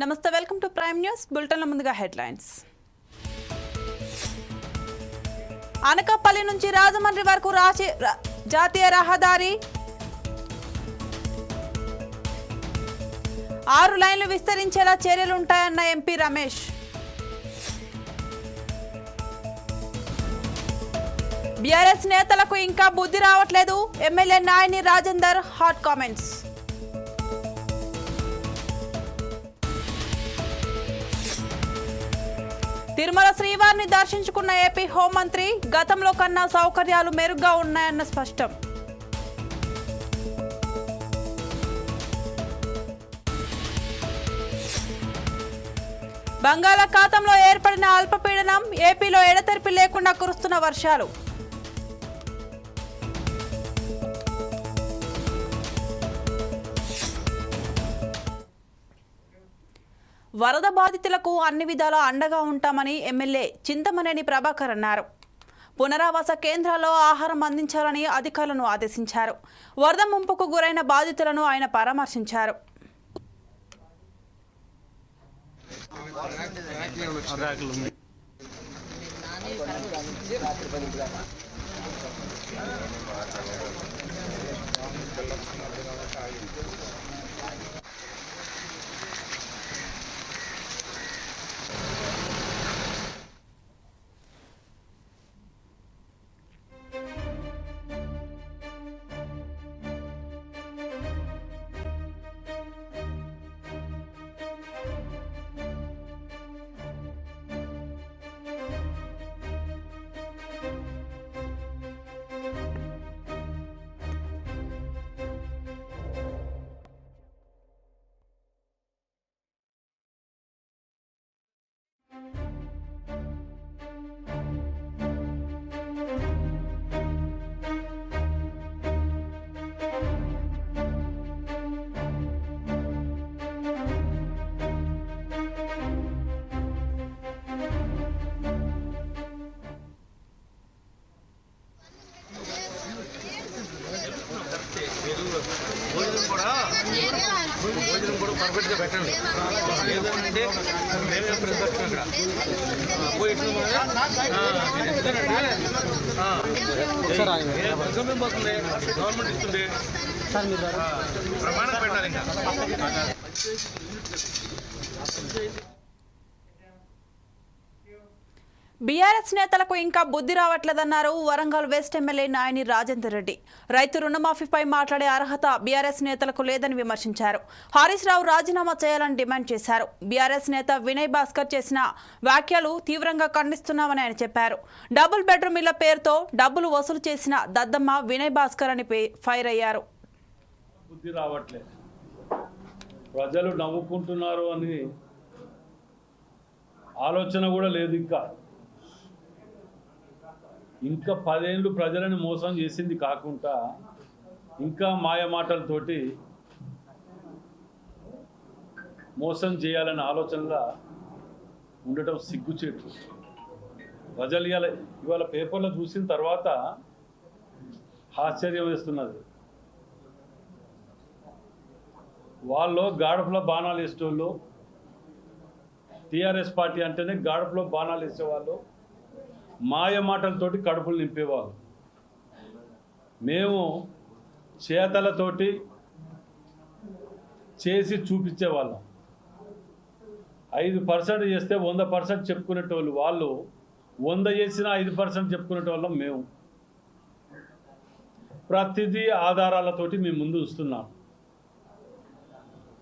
నమస్తే welcome to prime news బులెటిన్ల ముందుగా హెడ్లైన్స్. అనకాపల్లి నుంచి రాజమండ్రి వరకు రాచి జాతీయ రహదారి. ఆరు లైన్లు విస్తరించేలా చర్యలుంటాయన్న ఎంపీ రమేష్. బీఆర్ఎస్ నేతలకు ఇంకా బుద్ధి రావట్లేదు. MLA Nayani Rajender hot comments Tirumala శ్రీవారిని దర్శించుకున్న ఏపీ హోంమంత్రి గతంలో కన్నా సౌకర్యాలు మెరుగ్గా ఉన్నాయన్న స్పష్టం. బంగాళాఖాతంలో ఏర్పడిన అల్పపీడనం ఏపీలో ఎడతెరిపి లేకుండా కురుస్తున్న వర్షాలు. వరద బాధితులకు అన్ని విధాలా అండగా ఉంటామని ఎమ్మెల్యే చింతమనేని ప్రభాకర్ అన్నారు. పునరావాస కేంద్రాల్లో ఆహారం అందించాలని అధికారులను ఆదేశించారు. వరద ముంపుకు గురైన బాధితులను ఆయన పరామర్శించారు. పర్ఫెక్ట్గా పెట్టండి. లేదంటే మేమే ప్రిపరేషన్ అక్కడ ఏం పోతుంది. గవర్నమెంట్ ఇస్తుంది. ప్రమాణం పెట్టాలి ఇంకా. బీఆర్ఎస్ నేతలకు ఇంకా బుద్ధి రావట్లేదన్నారు వరంగల్ వెస్ట్ ఎమ్మెల్యే నాయని రాజేందర్ రెడ్డి. రైతు రుణమాఫీపై మాట్లాడే అర్హత బీఆర్ఎస్ నేతలకు లేదని విమర్శించారు. హరీష్ రావు రాజీనామా చేయాలని డిమాండ్ చేశారు. బీఆర్ఎస్ నేత వినయ్ భాస్కర్ చేసిన వ్యాఖ్యలు తీవ్రంగా ఖండిస్తున్నామని ఆయన చెప్పారు. డబుల్ బెడ్రూమ్ ఇళ్ళ పేరుతో డబ్బులు వసూలు చేసిన దద్దమ్మ వినయ్ భాస్కర్ అని పే- ఫైర్ అయ్యారు. ప్రజలు నవ్వుకుంటున్నారు అని ఆలోచన కూడా లేదు ఇంకా. ఇంకా పదేళ్ళు ప్రజలను మోసం చేసింది కాకుండా ఇంకా మాయమాటలతోటి మోసం చేయాలనే ఆలోచనలా ఉండటం సిగ్గుచేటు. ప్రజలు ఇవాళ ఇవాళ పేపర్లో చూసిన తర్వాత ఆశ్చర్యం వేస్తున్నది. వాళ్ళు గాడపులో బాణాలు వేసేటోళ్ళు టీఆర్ఎస్ పార్టీ అంటేనే గాడపులో బాణాలు వేసేవాళ్ళు మాయ మాటలతోటి కడుపులు నింపేవాళ్ళు. మేము చేతలతోటి చేసి చూపించేవాళ్ళం. ఐదు పర్సెంట్ చేస్తే వంద పర్సెంట్ చెప్పుకునేటోళ్ళు వాళ్ళు వంద చేసిన ఐదు పర్సెంట్ చెప్పుకునేటోళ్ళం మేము. ప్రతిదీ ఆధారాలతోటి మేము ముందు వస్తున్నాం.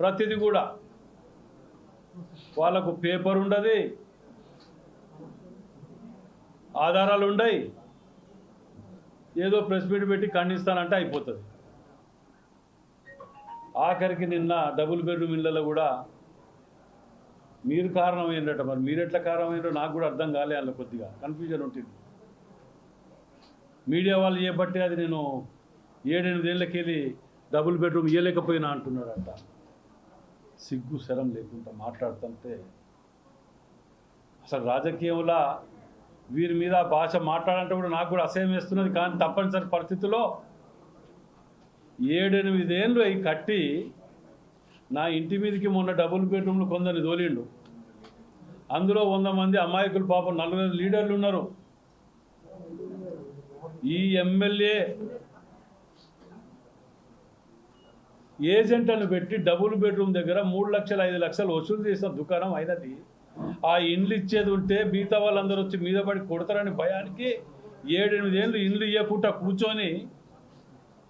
ప్రతిదీ కూడా. వాళ్ళకు పేపర్ ఉండదు ఆధారాలు ఉండయి. ఏదో ప్రెస్ మీట్ పెట్టి ఖండిస్తానంటే అయిపోతుంది. ఆఖరికి నిన్న డబుల్ బెడ్రూమ్ ఇళ్ళలో కూడా మీరు కారణం మరి. మీరు ఎట్లా కారణం నాకు కూడా అర్థం కాలే అందులో కొద్దిగా. కన్ఫ్యూజన్ ఉంటుంది మీడియా వాళ్ళు చేపట్టి అది నేను ఏడెనిమిదేళ్ళకి వెళ్ళి డబుల్ బెడ్రూమ్ ఇవ్వలేకపోయినా అంటున్నాడంట సిగ్గు శరం లేకుండా మాట్లాడుతుంటే అసలు రాజకీయంలో వీరి మీద ఆ భాష మాట్లాడంటే కూడా నాకు కూడా అసహ్యం వేస్తున్నది. కానీ తప్పనిసరి పరిస్థితుల్లో ఏడెనిమిదేళ్ళు అవి కట్టి నా ఇంటి మీదకి మొన్న డబుల్ బెడ్రూమ్లు కొందరిని తోలిండు. అందులో వంద మంది అమాయకులు పాపం నలుగురు లీడర్లు ఉన్నారు. ఈ ఎమ్మెల్యే ఏజెంట్లను పెట్టి డబుల్ బెడ్రూమ్ దగ్గర మూడు లక్షల ఐదు లక్షలు వసూలు చేసిన దుకాణం అయినది. ఆ ఇండ్లు ఇచ్చేది ఉంటే మిగతా వాళ్ళందరూ వచ్చి మీద పడి కొడతారని భయానికి ఏడెనిమిది ఏళ్ళు ఇండ్లు ఇవ్వకుండా కూర్చొని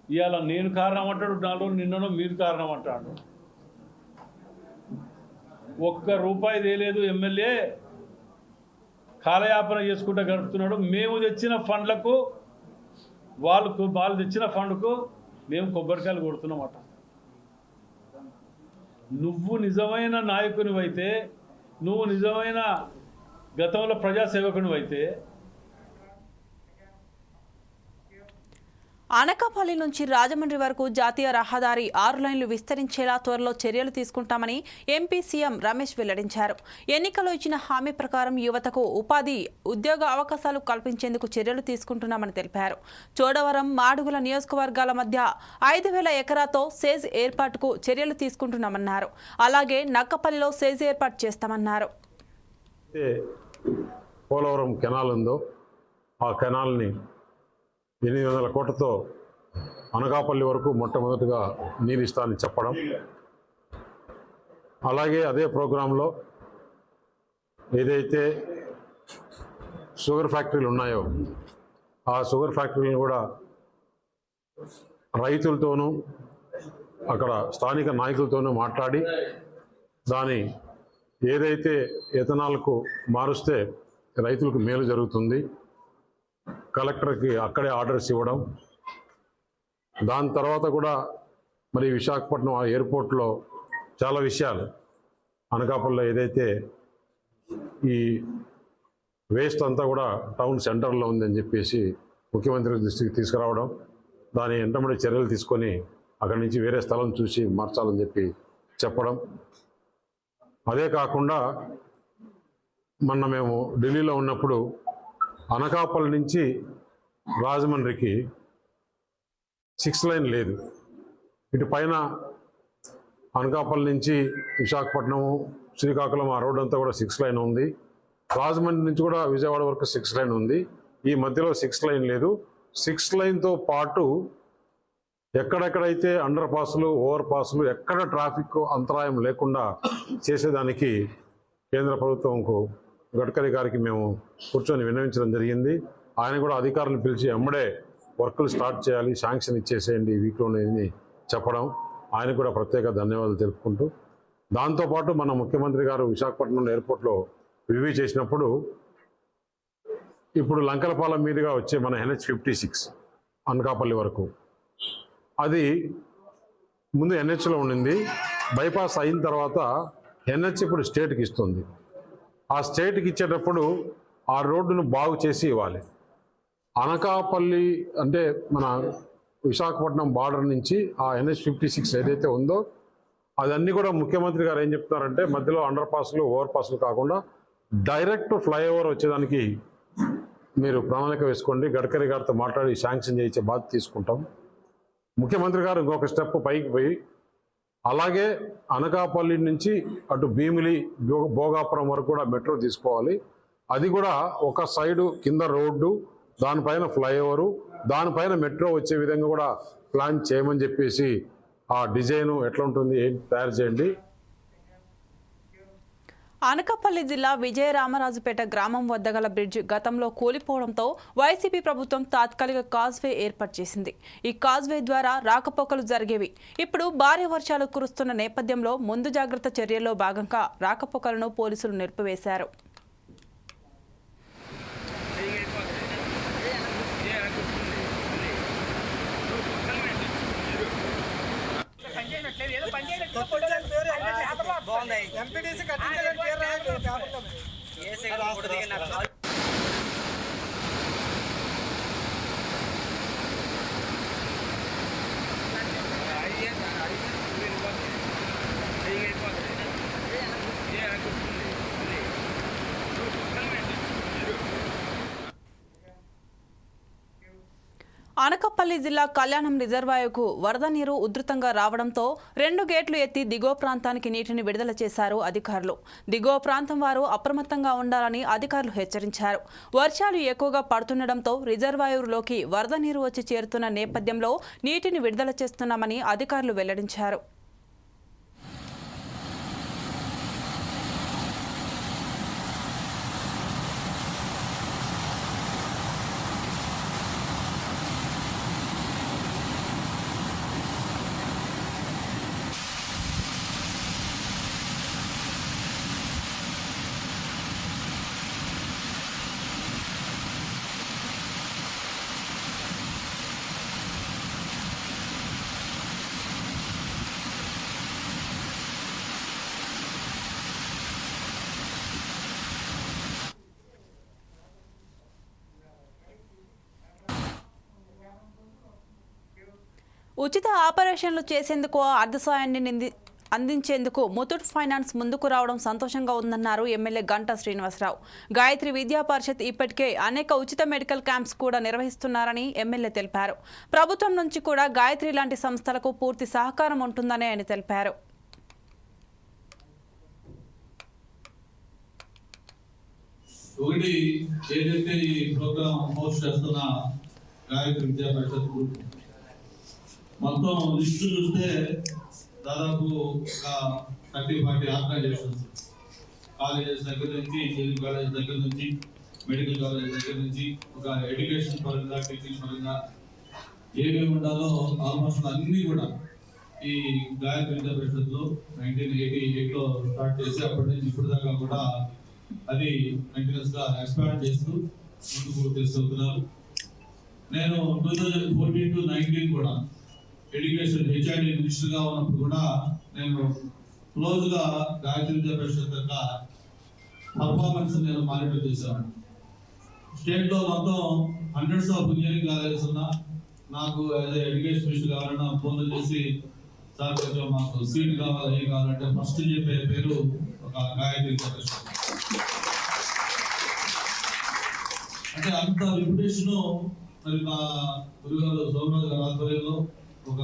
ఇవాళ నేను కారణం అంటాడు నాలో నిన్నను మీరు కారణం అంటాడు. ఒక్క రూపాయి తేలేదు ఎమ్మెల్యే కాలయాపన చేసుకుంటూ గడుపుతున్నాడు. మేము తెచ్చిన ఫండ్లకు వాళ్ళకు వాళ్ళు తెచ్చిన ఫండ్కు మేము కొబ్బరికాయలు కొడుతున్నామట నువ్వు నిజమైన నాయకునివైతే నువ్వు నిజమైన గతంలో ప్రజాసేవకునివైతే అనకాపల్లి నుంచి రాజమండ్రి వరకు జాతీయ రహదారి ఆరు లైన్లు విస్తరించేలా త్వరలో చర్యలు తీసుకుంటామని ఎంపీ సీఎం రమేష్ వెల్లడించారు. ఎన్నికల్లో ఇచ్చిన హామీ ప్రకారం యువతకు ఉపాధి ఉద్యోగ అవకాశాలు కల్పించేందుకు చర్యలు తీసుకుంటున్నామని తెలిపారు. చోడవరం మాడుగుల నియోజకవర్గాల మధ్య ఐదు వేల ఎకరాతో సేజ్ ఏర్పాటుకు చర్యలు తీసుకుంటున్నామన్నారు. అలాగే నక్కపల్లిలో సేజ్ ఏర్పాటు చేస్తామన్నారు. పోలవరం కెనాల్ ఉందో ఆ కెనాల్ని ఎనిమిది వందల కోట్లతో అనకాపల్లి వరకు మొట్టమొదటిగా నీరు ఇస్తానని చెప్పడం. అలాగే అదే ప్రోగ్రాంలో ఏదైతే షుగర్ ఫ్యాక్టరీలు ఉన్నాయో ఆ షుగర్ ఫ్యాక్టరీలను కూడా రైతులతోనూ అక్కడ స్థానిక నాయకులతోనూ మాట్లాడి దాని ఏదైతే ఎథనాల్కు మారుస్తే రైతులకు మేలు జరుగుతుంది. కలెక్టర్కి అక్కడే ఆర్డర్స్ ఇవ్వడం. దాని తర్వాత కూడా మరి విశాఖపట్నం ఆ ఎయిర్పోర్ట్లో చాలా విషయాలు. అనకాపల్లిలో ఏదైతే ఈ వేస్ట్ అంతా కూడా టౌన్ సెంటర్లో ఉందని చెప్పేసి ముఖ్యమంత్రి దృష్టికి తీసుకురావడం. దాని ఎంటమడి చర్యలు తీసుకొని అక్కడి నుంచి వేరే స్థలం చూసి మార్చాలని చెప్పి చెప్పడం. అదే కాకుండా మొన్న మేము ఢిల్లీలో ఉన్నప్పుడు అనకాపల్లి నుంచి రాజమండ్రికి సిక్స్ లైన్ లేదు. ఇటు పైన అనకాపల్లి నుంచి విశాఖపట్నం శ్రీకాకుళం ఆ రోడ్ అంతా కూడా సిక్స్ లైన్ ఉంది. రాజమండ్రి నుంచి కూడా విజయవాడ వరకు సిక్స్ లైన్ ఉంది. ఈ మధ్యలో సిక్స్ లైన్ లేదు. సిక్స్ లైన్తో పాటు ఎక్కడెక్కడైతే అండర్ పాస్లు ఓవర్ పాస్లు ఎక్కడ ట్రాఫిక్ అంతరాయం లేకుండా చేసేదానికి కేంద్ర ప్రభుత్వంకు గడ్కరీ గారికి మేము కూర్చొని విన్నవించడం జరిగింది. ఆయన కూడా అధికారులు పిలిచి అమ్మడే వర్కులు స్టార్ట్ చేయాలి శాంక్షన్ ఇచ్చేసేయండి ఈ వీక్లోనే చెప్పడం. ఆయన కూడా ప్రత్యేక ధన్యవాదాలు తెలుపుకుంటూ దాంతోపాటు మన ముఖ్యమంత్రి గారు విశాఖపట్నం ఎయిర్పోర్ట్లో రివ్యూ చేసినప్పుడు ఇప్పుడు లంకలపాలెం మీదుగా వచ్చే మన ఎన్హెచ్ ఫిఫ్టీ సిక్స్ అనకాపల్లి వరకు. అది ముందు ఎన్హెచ్లో ఉండింది బైపాస్ అయిన తర్వాత ఎన్హెచ్ ఇప్పుడు స్టేట్కి ఇస్తుంది. ఆ స్టేట్కి ఇచ్చేటప్పుడు ఆ రోడ్డును బాగు చేసి ఇవ్వాలి. అనకాపల్లి అంటే మన విశాఖపట్నం బార్డర్ నుంచి ఆ ఎన్హెచ్ ఫిఫ్టీ సిక్స్ ఏదైతే ఉందో అదన్నీ కూడా ముఖ్యమంత్రి గారు ఏం చెప్తున్నారంటే మధ్యలో అండర్ పాస్లు ఓవర్ పాస్లు కాకుండా డైరెక్ట్ ఫ్లైఓవర్ వచ్చేదానికి మీరు ప్రణాళిక వేసుకోండి. గడ్కరీ గారితో మాట్లాడి శాంక్షన్ చేయించే బాధ్యత తీసుకుంటాం. ముఖ్యమంత్రి గారు ఇంకొక స్టెప్ పైకి పోయి అలాగే అనకాపల్లి నుంచి అటు భీమిలి భోగాపురం వరకు కూడా మెట్రో తీసుకోవాలి. అది కూడా ఒక సైడు కింద రోడ్డు దానిపైన ఫ్లైఓవరు దానిపైన మెట్రో వచ్చే విధంగా కూడా ప్లాన్ చేయమని చెప్పేసి ఆ డిజైన్ ఎట్లా ఉంటుంది ఏంటి తయారు చేయండి. అనకాపల్లి జిల్లా విజయరామరాజుపేట గ్రామం వద్ద గల బ్రిడ్జ్ గతంలో కూలిపోవడంతో వైసీపీ ప్రభుత్వం తాత్కాలిక కాజ్వే ఏర్పాటు చేసింది. ఈ కాజ్వే ద్వారా రాకపోకలు జరిగేవి. ఇప్పుడు భారీ వర్షాలు కురుస్తున్న నేపథ్యంలో ముందు జాగ్రత్త చర్యల్లో భాగంగా రాకపోకలను పోలీసులు నిలిపివేశారు. ఎంపీటీసీ కట్టించాలని పేరు రాయలేదు అనకపల్లి జిల్లా కళ్యాణం రిజర్వాయర్కు వరద నీరు ఉధృతంగా రావడంతో రెండు గేట్లు ఎత్తి దిగువ ప్రాంతానికి నీటిని విడుదల చేశారు అధికారులు. దిగువ ప్రాంతం వారు అప్రమత్తంగా ఉండాలని అధికారులు హెచ్చరించారు. వర్షాలు ఎక్కువగా పడుతుండటంతో రిజర్వాయర్లోకి వరద నీరు వచ్చి చేరుతున్న నేపథ్యంలో నీటిని విడుదల చేస్తున్నామని అధికారులు వెల్లడించారు. ఉచిత ఆపరేషన్లు చేసేందుకు అర్ధ సాయాన్ని నింది అందించేందుకు ముతూట్ ఫైనాన్స్ ముందుకు రావడం సంతోషంగా ఉందన్నారు ఎమ్మెల్యే గంటా శ్రీనివాసరావు. గాయత్రి విద్యా పరిషత్ ఇప్పటికే అనేక ఉచిత మెడికల్ క్యాంప్స్ కూడా నిర్వహిస్తున్నారని ఎమ్మెల్యే తెలిపారు. ప్రభుత్వం నుంచి కూడా గాయత్రి లాంటి సంస్థలకు పూర్తి సహకారం ఉంటుందని ఆయన తెలిపారు. ఒకటి ఏదైతే ఈ ప్రోగ్రామ్ హోస్ట్ చేస్తున్న గాయత్రి విద్యా పరిషత్ మొత్తం లిస్టు చూస్తే దాదాపు ఒక థర్టీ ఫార్టీ ఆర్గనైజేషన్స్. కాలేజెస్ దగ్గర నుంచి ఇంజనీరింగ్ కాలేజ్ దగ్గర నుంచి మెడికల్ కాలేజ్ దగ్గర నుంచి ఒక ఎడ్యుకేషన్ పరంగా టీచింగ్ పరంగా ఏమేమి ఉండాలో ఆల్మోస్ట్ అన్ని కూడా ఈ గాయత్రి విద్యా పరిషత్లో నైన్టీన్ ఎయిటీ ఎయిట్లో స్టార్ట్ చేసి అప్పటి నుంచి ఇప్పుడు దాకా కూడా అది కంటిన్యూస్గా ఎక్స్పాండ్ చేస్తూ ముందుకు తీసుకెళ్తున్నారు నేను two thousand fourteen to nineteen కూడా ఎడ్యుకేషన్ హెచ్ఐడి మినిస్టర్గా ఉన్నప్పుడు కూడా నేను క్లోజ్గా గాయత్రి విద్యాపరిషత్ యొక్క పర్ఫార్మెన్స్ నేను మానిటర్ చేశాను. స్టేట్లో మొత్తం హండ్రెడ్స్ ఆఫ్ ఇంజనీరింగ్ కాలేజెస్ ఉన్నా నాకు యాజ్ ఎడ్యుకేషన్ మినిస్టర్ కావాలన్నా ఫోన్లు చేసి సార్ కొంచెం మాకు సీట్ కావాలి ఏం కావాలంటే ఫస్ట్ చెప్పే పేరు ఒక గాయత్రి విద్యాపరిషత్. అంటే అంత రిప్యుటేషన్ మరి మా గురుగారు సోమనాథ్ గారి ఆధ్వర్యంలో ఒక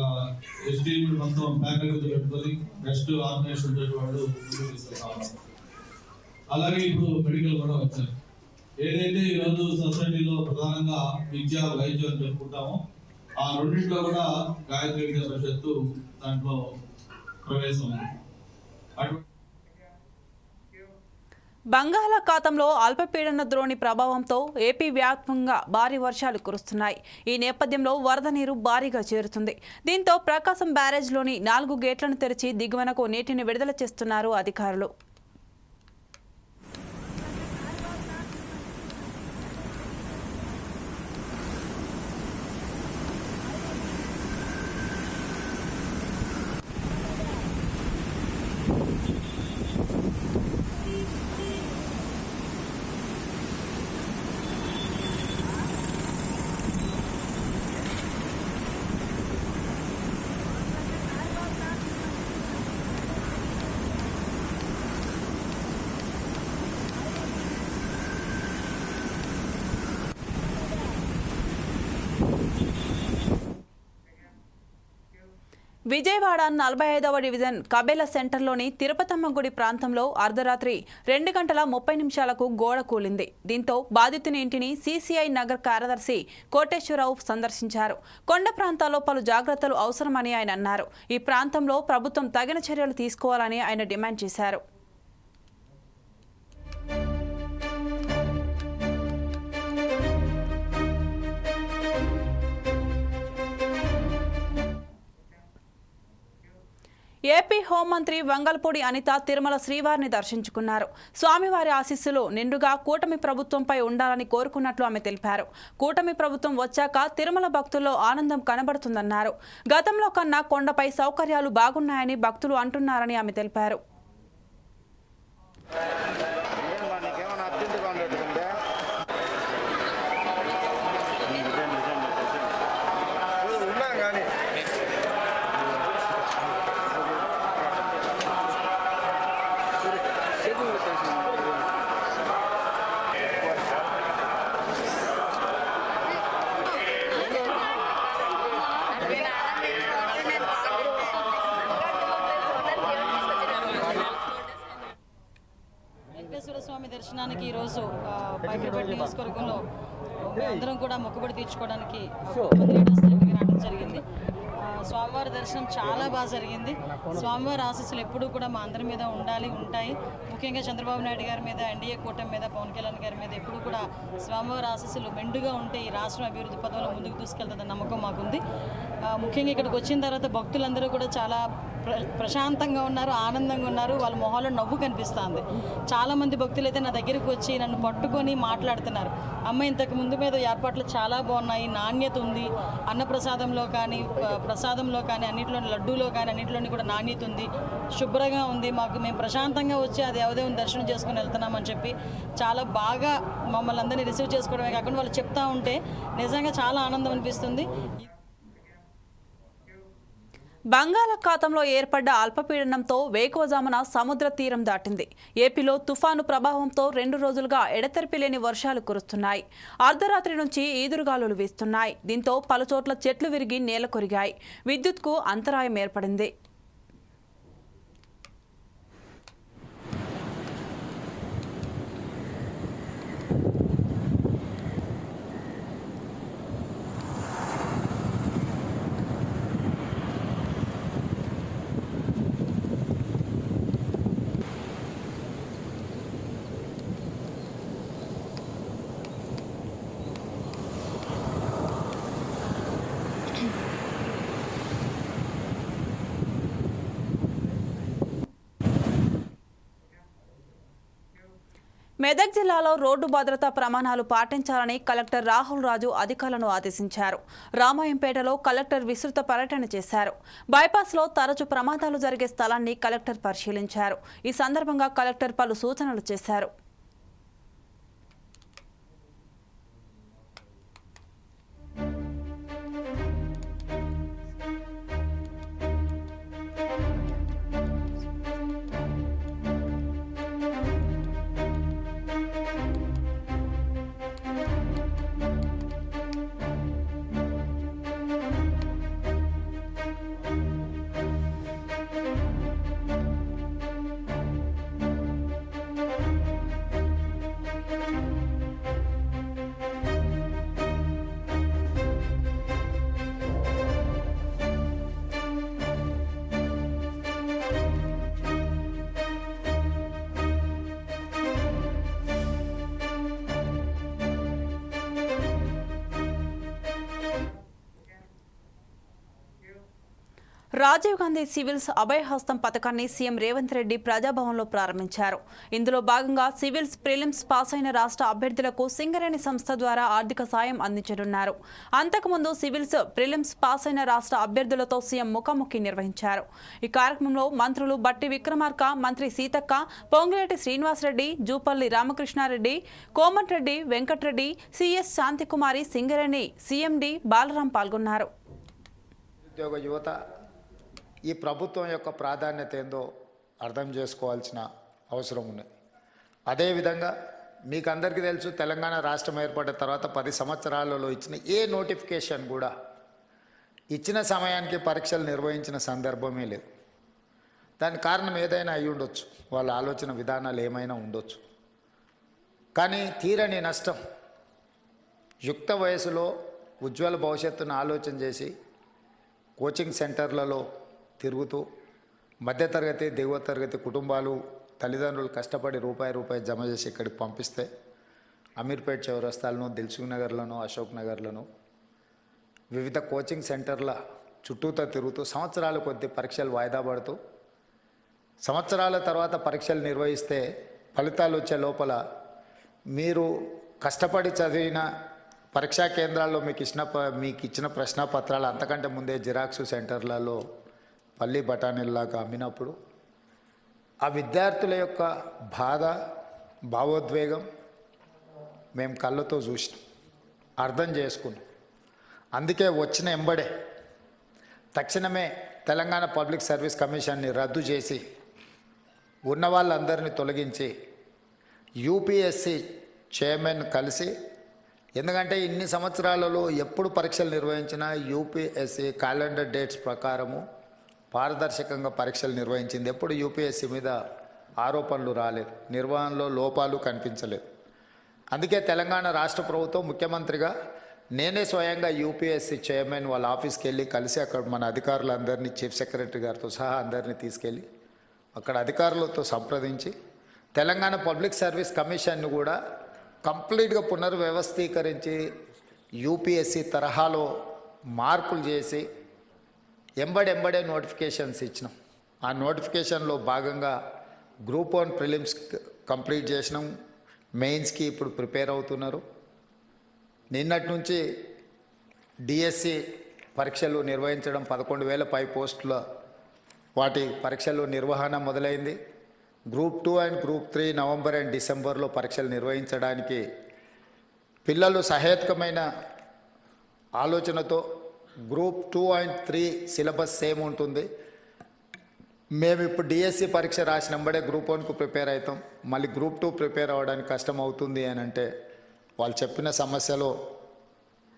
ఎస్టీఎం మొత్తం ప్యాకెట్ పెట్టుకొని బెస్ట్ ఆర్గనైజేషన్ ఉండేవాళ్ళు ముందుకు అలాగే ఇప్పుడు మెడికల్ కూడా వచ్చాయి ఏదైతే ఈ రోజు సొసైటీలో ప్రధానంగా విద్య వైద్యం అని చెప్పుకుంటామో ఆ రెండింటిలో కూడా గాయత్రి విద్యా పరిషత్తు దాంట్లో ప్రవేశం ఉంది. అటు బంగాళాఖాతంలో అల్పపీడన ద్రోణి ప్రభావంతో ఏపీ వ్యాప్తంగా భారీ వర్షాలు కురుస్తున్నాయి. ఈ నేపథ్యంలో వరద నీరు భారీగా చేరుతుంది. దీంతో ప్రకాశం బ్యారేజ్లోని నాలుగు గేట్లను తెరిచి దిగువనకు నీటిని విడుదల చేస్తున్నారు అధికారులు. విజయవాడ నలభై ఐదవ డివిజన్ కబేల సెంటర్లోని తిరుపతమ్మ గుడి ప్రాంతంలో అర్ధరాత్రి రెండు గంటల ముప్పై నిమిషాలకు గోడ కూలింది. దీంతో బాధితుని ఇంటిని సీసీఐ నగర్ కార్యదర్శి కోటేశ్వరరావు సందర్శించారు. కొండ ప్రాంతాల్లో పలు జాగ్రత్తలు అవసరమని ఆయన అన్నారు. ఈ ప్రాంతంలో ప్రభుత్వం తగిన చర్యలు తీసుకోవాలని ఆయన డిమాండ్ చేశారు. ఏపీ హోంమంత్రి వంగల్పూడి అనిత తిరుమల శ్రీవారిని దర్శించుకున్నారు. స్వామివారి ఆశీస్సులు నిండుగా కూటమి ప్రభుత్వంపై ఉండాలని కోరుకున్నట్లు ఆమె తెలిపారు. కూటమి ప్రభుత్వం వచ్చాక తిరుమల భక్తుల్లో ఆనందం కనబడుతుందన్నారు. గతంలో కన్నా కొండపై సౌకర్యాలు బాగున్నాయని భక్తులు అంటున్నారని ఆమె తెలిపారు నీకేమన్నా అర్జెంటుగా ఉండేటుందే ఉన్నాం కానీ మీదకి ఈరోజు పైకిరిపేట నియోజకవర్గంలో మేమందరం కూడా మొక్కుబడి తీర్చుకోవడానికి రావడం జరిగింది. స్వామివారి దర్శనం చాలా బాగా జరిగింది. స్వామివారి ఆశీస్సులు ఎప్పుడూ కూడా మా అందరి మీద ఉండాలి ఉంటాయి. ముఖ్యంగా చంద్రబాబు నాయుడు గారి మీద ఎన్డీఏ కూటమి మీద పవన్ కళ్యాణ్ గారి మీద ఎప్పుడు కూడా స్వామివారి ఆశీస్సులు మెండుగా ఉంటే ఈ రాష్ట్రం అభివృద్ధి పదంలో ముందుకు తీసుకెళ్తుందన్న నమ్మకం మాకుంది. ముఖ్యంగా ఇక్కడికి వచ్చిన తర్వాత భక్తులందరూ కూడా చాలా ప్రశాంతంగా ఉన్నారు ఆనందంగా ఉన్నారు. వాళ్ళ మొహాల్లో నవ్వు కనిపిస్తుంది. చాలామంది భక్తులు అయితే నా దగ్గరికి వచ్చి నన్ను పట్టుకొని మాట్లాడుతున్నారు. అమ్మ ఇంతకు ముందు మీద ఏర్పాట్లు చాలా బాగున్నాయి. నాణ్యత ఉంది. అన్నప్రసాదంలో కానీ ప్రసాదంలో కానీ అన్నింటిలో లడ్డూలో కానీ అన్నింటిలోని కూడా నాణ్యత ఉంది. శుభ్రంగా ఉంది. మాకు మేము ప్రశాంతంగా వచ్చి ఆ దేవదేవుని దర్శనం చేసుకుని వెళ్తున్నామని చెప్పి చాలా బాగా మమ్మల్ని అందరినీ రిసీవ్ చేసుకోవడమే కాకుండా వాళ్ళు చెప్తా ఉంటే నిజంగా చాలా ఆనందం అనిపిస్తుంది. బంగాళాఖాతంలో ఏర్పడ్డ అల్పపీడనంతో వేకువజామున సముద్ర తీరం దాటింది. ఏపీలో తుఫాను ప్రభావంతో రెండు రోజులుగా ఎడతెరిపి లేని వర్షాలు కురుస్తున్నాయి. అర్ధరాత్రి నుంచి ఈదురుగాలులు వీస్తున్నాయి. దీంతో పలుచోట్ల చెట్లు విరిగి నేల కొరిగాయి విద్యుత్కు అంతరాయం ఏర్పడింది. మెదక్ జిల్లాలో రోడ్డు భద్రతా ప్రమాణాలు పాటించాలని కలెక్టర్ రాహుల్ రాజు అధికారులను ఆదేశించారు. రామాయంపేటలో కలెక్టర్ విస్తృత పర్యటన చేశారు. బైపాస్లో తరచు ప్రమాదాలు జరిగే స్థలాన్ని కలెక్టర్ పరిశీలించారు. ఈ సందర్భంగా కలెక్టర్ పలు సూచనలు చేశారు. రాజీవ్ గాంధీ సివిల్స్ అభయహస్తం పథకాన్ని సీఎం రేవంత్ రెడ్డి ప్రజాభవన్లో ప్రారంభించారు. ఇందులో భాగంగా సివిల్స్ ప్రిలిమ్స్ పాస్ అయిన రాష్ట్ర అభ్యర్థులకు సింగరేణి సంస్థ ద్వారా ఆర్థిక సాయం అందించనున్నారు. అంతకుముందు సివిల్స్ ప్రిలిమ్స్ పాస్ అయిన రాష్ట్ర అభ్యర్థులతో సీఎం ముఖాముఖి నిర్వహించారు. ఈ కార్యక్రమంలో మంత్రులు బట్టి విక్రమార్క మంత్రి సీతక్క పొంగిరెడ్డి శ్రీనివాసరెడ్డి జూపల్లి రామకృష్ణారెడ్డి కోమటిరెడ్డి వెంకటరెడ్డి సిఎస్ శాంతికుమారి సింగరేణి సీఎండి బాలరాం పాల్గొన్నారు. ఉద్యోగ యువత ఈ ప్రభుత్వం యొక్క ప్రాధాన్యత ఏందో అర్థం చేసుకోవాల్సిన అవసరం ఉంది అదేవిధంగా మీకు అందరికీ తెలుసు తెలంగాణ రాష్ట్రం ఏర్పడిన తర్వాత పది సంవత్సరాలలో ఇచ్చిన ఏ నోటిఫికేషన్ కూడా ఇచ్చిన సమయానికి పరీక్షలు నిర్వహించిన సందర్భమే లేదు. దానికి కారణం ఏదైనా అయి ఉండొచ్చు. వాళ్ళ ఆలోచన విధానాలు ఏమైనా ఉండొచ్చు. కానీ తీరని నష్టం యుక్త వయసులో ఉజ్వల భవిష్యత్తును ఆలోచన చేసి కోచింగ్ సెంటర్లలో తిరుగుతూ మధ్యతరగతి దిగువ తరగతి కుటుంబాలు తల్లిదండ్రులు కష్టపడి రూపాయి రూపాయి జమ చేసి ఇక్కడికి పంపిస్తే అమీర్పేట్ చౌరస్తాలను దిల్సుఖ్ నగర్లను అశోక్ నగర్లను వివిధ కోచింగ్ సెంటర్ల చుట్టూతో తిరుగుతూ సంవత్సరాల కొద్ది పరీక్షలు వాయిదా పడుతూ సంవత్సరాల తర్వాత పరీక్షలు నిర్వహిస్తే ఫలితాలు వచ్చే లోపల మీరు కష్టపడి చదివిన పరీక్షా కేంద్రాల్లో మీకు ఇచ్చిన ప- మీకు ఇచ్చిన ప్రశ్న పత్రాలు అంతకంటే ముందే జిరాక్స్ సెంటర్లలో పల్లి బఠానీల్లాగా అమ్మినప్పుడు ఆ విద్యార్థుల యొక్క బాధ భావోద్వేగం మేము కళ్ళతో చూసినాం. అర్థం చేసుకున్నాం. అందుకే వచ్చిన ఎంబడే తక్షణమే తెలంగాణ పబ్లిక్ సర్వీస్ కమిషన్ని రద్దు చేసి ఉన్న వాళ్ళందరినీ తొలగించి యూపీఎస్సి చైర్మన్ కలిసి ఎందుకంటే ఇన్ని సంవత్సరాలలో ఎప్పుడు పరీక్షలు నిర్వహించినా యూపీఎస్సి క్యాలెండర్ డేట్స్ ప్రకారము పారదర్శకంగా పరీక్షలు నిర్వహించింది. ఎప్పుడు యూపీఎస్సీ మీద ఆరోపణలు రాలేదు. నిర్వహణలో లోపాలు కనిపించలేదు. అందుకే తెలంగాణ రాష్ట్ర ప్రభుత్వం ముఖ్యమంత్రిగా నేనే స్వయంగా యూపీఎస్సీ చైర్మన్ వాళ్ళ ఆఫీస్కి వెళ్ళి కలిసి అక్కడ మన అధికారులందరినీ చీఫ్ సెక్రటరీ గారితో సహా అందరినీ తీసుకెళ్ళి అక్కడ అధికారులతో సంప్రదించి తెలంగాణ పబ్లిక్ సర్వీస్ కమిషన్ను కూడా కంప్లీట్గా పునర్వ్యవస్థీకరించి యూపీఎస్సీ తరహాలో మార్పులు చేసి ఎంబడెంబడే నోటిఫికేషన్స్ ఇచ్చినాం. ఆ నోటిఫికేషన్లో భాగంగా గ్రూప్ వన్ ప్రిలిమ్స్ కంప్లీట్ చేసినాం. మెయిన్స్కి ఇప్పుడు ప్రిపేర్ అవుతున్నారు. నిన్నటి నుంచి డిఎస్సి పరీక్షలు నిర్వహించడం పదకొండు వేల పై పోస్టుల వాటి పరీక్షలు నిర్వహణ మొదలైంది. Group two and group three November and డిసెంబర్లో పరీక్షలు నిర్వహించడానికి పిల్లలు సహేతుకమైన ఆలోచనతో group two and three syllabus same ఉంటుంది. మేము ఇప్పుడు డిఎస్సి పరీక్ష రాసినంబడే గ్రూప్ వన్కు ప్రిపేర్ అవుతాం. మళ్ళీ గ్రూప్ టూ ప్రిపేర్ అవ్వడానికి కష్టం అవుతుంది అని అంటే వాళ్ళు చెప్పిన సమస్యలో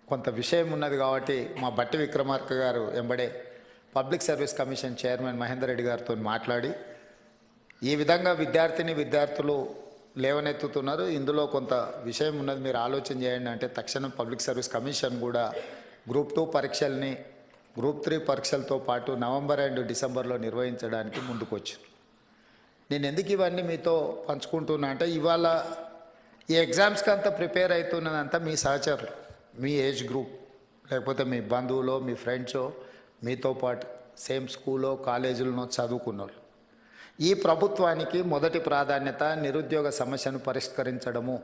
కొంత విషయం ఉన్నది కాబట్టి మా బట్టి విక్రమార్క గారు ఎంబడే public service commission chairman Mahender Reddy గారితో మాట్లాడి ఈ విధంగా విద్యార్థిని విద్యార్థులు లేవనెత్తుతున్నారు. ఇందులో కొంత విషయం ఉన్నది మీరు ఆలోచన చేయండి అంటే తక్షణం పబ్లిక్ సర్వీస్ కమిషన్ కూడా గ్రూప్ టూ పరీక్షల్ని గ్రూప్ త్రీ పరీక్షలతో పాటు నవంబర్ అండ్ డిసెంబర్లో నిర్వహించడానికి ముందుకొచ్చు. నేను ఎందుకు ఇవన్నీ మీతో పంచుకుంటున్నా అంటే ఇవాళ ఈ ఎగ్జామ్స్కి అంతా ప్రిపేర్ అవుతున్నదంతా మీ సహచరులు మీ ఏజ్ గ్రూప్ లేకపోతే మీ బంధువులో మీ ఫ్రెండ్సో మీతో పాటు సేమ్ స్కూలో కాలేజీలోనో చదువుకున్నారు ఈ ప్రభుత్వానికి మొదటి ప్రాధాన్యత నిరుద్యోగ సమస్యను పరిష్కరించడము.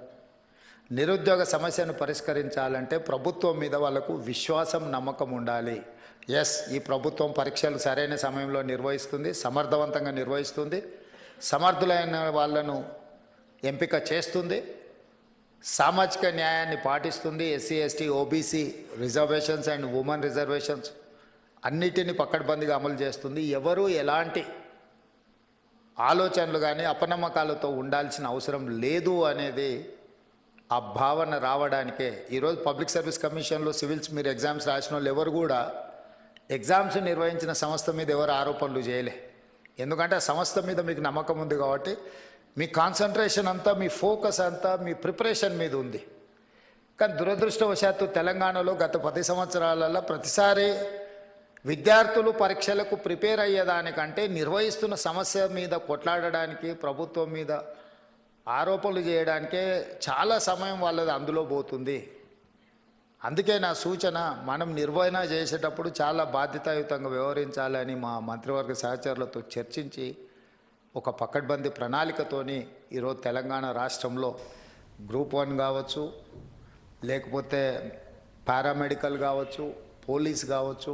నిరుద్యోగ సమస్యను పరిష్కరించాలంటే ప్రభుత్వం మీద వాళ్ళకు విశ్వాసం నమ్మకం ఉండాలి. ఎస్ ఈ ప్రభుత్వం పరీక్షలు సరైన సమయంలో నిర్వహిస్తుంది సమర్థవంతంగా నిర్వహిస్తుంది. సమర్థులైన వాళ్ళను ఎంపిక చేస్తుంది. సామాజిక న్యాయాన్ని పాటిస్తుంది. SC ST OBC reservations and women reservations అన్నిటిని పక్కడబందిగా అమలు చేస్తుంది. ఎవరు ఎలాంటి ఆలోచనలు కానీ అపనమ్మకాలతో ఉండాల్సిన అవసరం లేదు అనేది ఆ భావన రావడానికే. ఈరోజు పబ్లిక్ సర్వీస్ కమిషన్లో సివిల్స్ మీరు ఎగ్జామ్స్ రాసిన వాళ్ళు ఎవరు కూడా ఎగ్జామ్స్ నిర్వహించిన సంస్థ మీద ఎవరు ఆరోపణలు చేయలే. ఎందుకంటే ఆ సంస్థ మీద మీకు నమ్మకం ఉంది కాబట్టి మీ కాన్సన్ట్రేషన్ అంతా మీ ఫోకస్ అంతా మీ ప్రిపరేషన్ మీద ఉంది. కానీ దురదృష్టవశాత్తు తెలంగాణలో గత పది సంవత్సరాలలో ప్రతిసారి విద్యార్థులు పరీక్షలకు ప్రిపేర్ అయ్యేదానికంటే నిర్వహిస్తున్న సమస్య మీద కొట్లాడడానికి ప్రభుత్వం మీద ఆరోపణలు చేయడానికే చాలా సమయం వాళ్ళది అందులో పోతుంది. అందుకే నా సూచన మనం నిర్వహణ చేసేటప్పుడు చాలా బాధ్యతాయుతంగా వ్యవహరించాలని మా మంత్రివర్గ సహచరులతో చర్చించి ఒక పకడ్బందీ ప్రణాళికతోని ఈరోజు తెలంగాణ రాష్ట్రంలో గ్రూప్ వన్ కావచ్చు లేకపోతే పారామెడికల్ కావచ్చు పోలీస్ కావచ్చు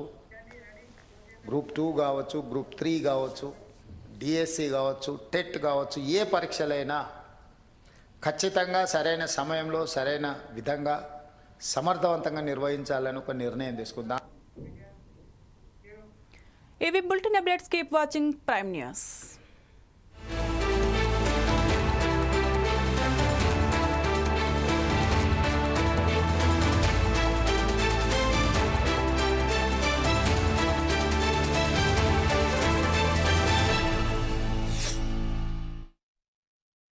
గ్రూప్ టూ కావచ్చు గ్రూప్ త్రీ కావచ్చు డిఎస్సి కావచ్చు టెట్ కావచ్చు ఏ పరీక్షలైనా ఖచ్చితంగా సరైన సమయంలో సరైన విధంగా సమర్థవంతంగా నిర్వహించాలని ఒక నిర్ణయం తీసుకుందాం. ఇవి bulletin updates. Keep watching prime news.